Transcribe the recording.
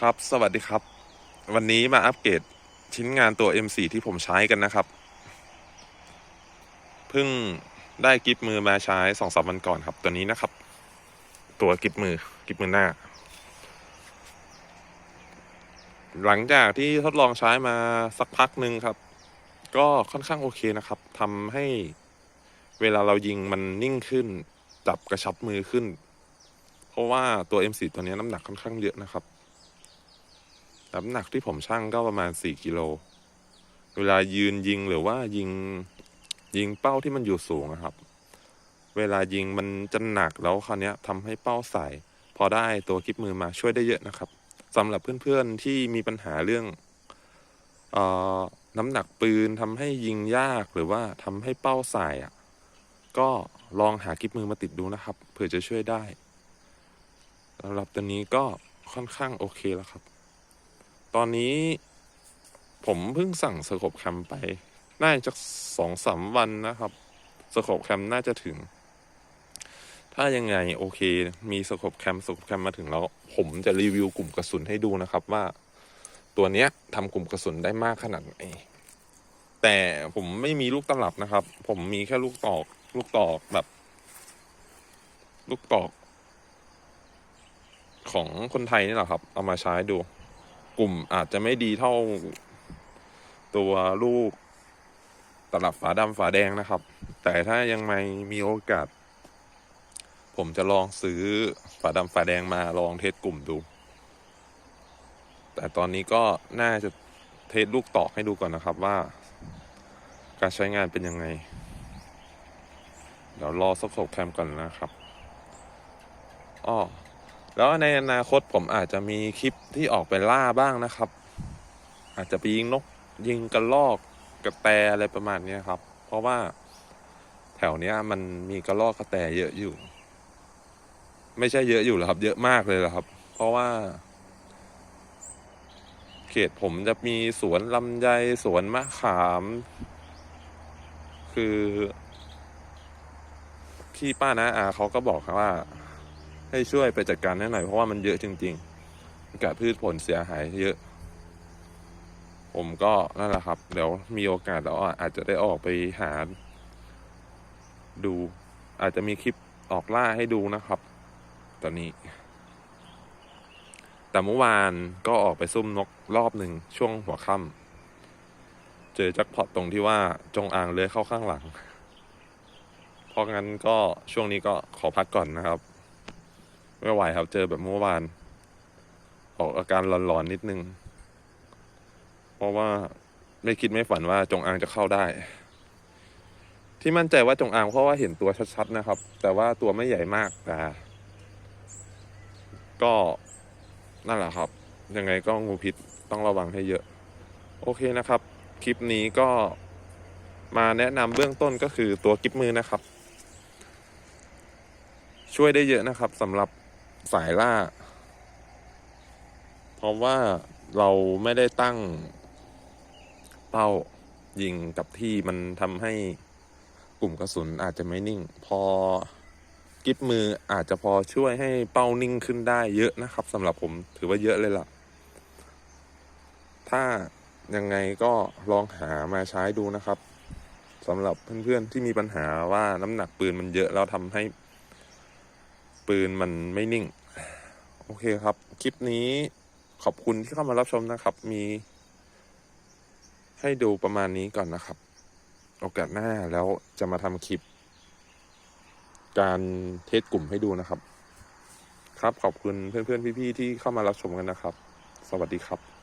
ครับ สวัสดีครับ วันนี้มาอัปเกรดชิ้นงานตัว M4 ที่ผมใช้กันนะครับ เพิ่งได้กิฟมือมาใช้สองสามวันก่อนครับ ตัวนี้นะครับ ตัวกิฟมือกิฟมือหน้า หลังจากที่ทดลองใช้มาสักพักหนึ่งครับ ก็ค่อนข้างโอเคนะครับทำให้เวลาเรายิงมันนิ่งขึ้น จับกระชับมือขึ้น เพราะว่าตัว M4 ตัวนี้น้ำหนักค่อนข้างเยอะนะครับ น้ำหนักที่ผมชั่งก็ประมาณสี่กิโล เวลายืนยิงหรือว่ายิงยิงเป้าที่มันอยู่สูงอะครับ เวลายิงมันจะหนักแล้วคราวนี้ทำให้เป้าใสพอได้ตัวกิฟมือมาช่วยได้เยอะนะครับสำหรับเพื่อนๆที่มีปัญหาเรื่องเออน้ำหนักปืนทำให้ยิงยากหรือว่าทำให้เป้าใสอะก็ลองหากิฟมือมาติดดูนะครับเผื่อจะช่วยได้สำหรับตัวนี้ก็ค่อนข้างโอเคแล้วครับ ตอนนี้ผมเพิ่งสั่งสโคปแคมไป น่าจะสองสามวันนะครับสโคปแคมน่าจะถึง ถ้ายังไงโอเค มีสโคปแคมสโคปแคมมาถึงแล้ว ผมจะรีวิวกลุ่มกระสุนให้ดูนะครับว่า ตัวเนี้ยทำกลุ่มกระสุนได้มากขนาดไหนแต่ผมไม่มีลูกตลับนะครับ ผมมีแค่ลูกตอก ลูกตอกแบบ ลูกตอก ของคนไทยนี่แหละครับ เอามาใช้ดู กลุ่มอาจจะไม่ดีเท่าตัวลูกตลับฝาดำฝาแดงนะครับ แต่ถ้ายังไม่มีโอกาส ผมจะลองซื้อฝาดำฝาแดงมาลองเทสกลุ่มดู แต่ตอนนี้ก็น่าจะเทสลูกตอกให้ดูก่อนนะครับว่า การใช้งานเป็นยังไง เดี๋ยวรอสักสบแคมก่อนนะครับ อ้อ แล้วในอนาคตผมอาจจะมีคลิปที่ออกไปล่าบ้างนะครับ อาจจะไปยิงนกยิงกระลอกกระแตอะไรประมาณนี้ครับ เพราะว่าแถวเนี้ยมันมีกระลอกกระแตเยอะอยู่ ไม่ใช่เยอะอยู่หรอกครับ เยอะมากเลยหละครับ เพราะว่า เขตผมจะมีสวนลำไยสวนมะขาม คือพี่ป้านะอาเขาก็บอกครับว่า ให้ช่วยไปจัดการให้หน่อยเพราะว่ามันเยอะจริงๆกับพืชผลเสียหายเยอะ ผมก็นั่นแหละครับ เดี๋ยวมีโอกาสเราอาจจะได้ออกไปหา ดูอาจจะมีคลิปออกล่าให้ดูนะครับ ตอนนี้ แต่เมื่อวานก็ออกไปซุ่มนกรอบหนึ่งช่วงหัวค่ำเจอแจ็คพอตตรงที่ว่าจงอางเลื้อยเข้าข้างหลัง เพราะงั้นก็ช่วงนี้ก็ขอพักก่อนนะครับ ไม่ไหวครับ เจอแบบเมื่อวาน ออกอาการหลอนๆนิดนึง เพราะว่าไม่คิดไม่ฝันว่าจงอางจะเข้าได้ ที่มั่นใจว่าจงอางเพราะว่าเห็นตัวชัดๆนะครับ แต่ว่าตัวไม่ใหญ่มากแต่ก็นั่นแหละครับ ยังไงก็งูพิษต้องระวังให้เยอะ โอเคนะครับ คลิปนี้ก็มาแนะนำเบื้องต้นก็คือตัวกิฟมือนะครับ ช่วยได้เยอะนะครับสำหรับ สายล่า เพราะว่าเราไม่ได้ตั้งเป้ายิงกับที่มันทำให้กลุ่มกระสุนอาจจะไม่นิ่ง พอกิฟมืออาจจะพอช่วยให้เป้านิ่งขึ้นได้เยอะนะครับสำหรับผมถือว่าเยอะเลยล่ะ ถ้ายังไงก็ลองหามาใช้ดูนะครับสำหรับเพื่อนๆที่มีปัญหาว่าน้ำหนักปืนมันเยอะแล้วทำให้ ปืนมันไม่นิ่ง โอเคครับ คลิปนี้ขอบคุณที่เข้ามารับชมนะครับ มี ให้ดูประมาณนี้ก่อนนะครับ โอกาสหน้าแล้วจะมาทำคลิป การเทสกลุ่มให้ดูนะครับ ครับขอบคุณเพื่อนๆพี่ๆที่เข้ามารับชมกันนะครับ สวัสดีครับ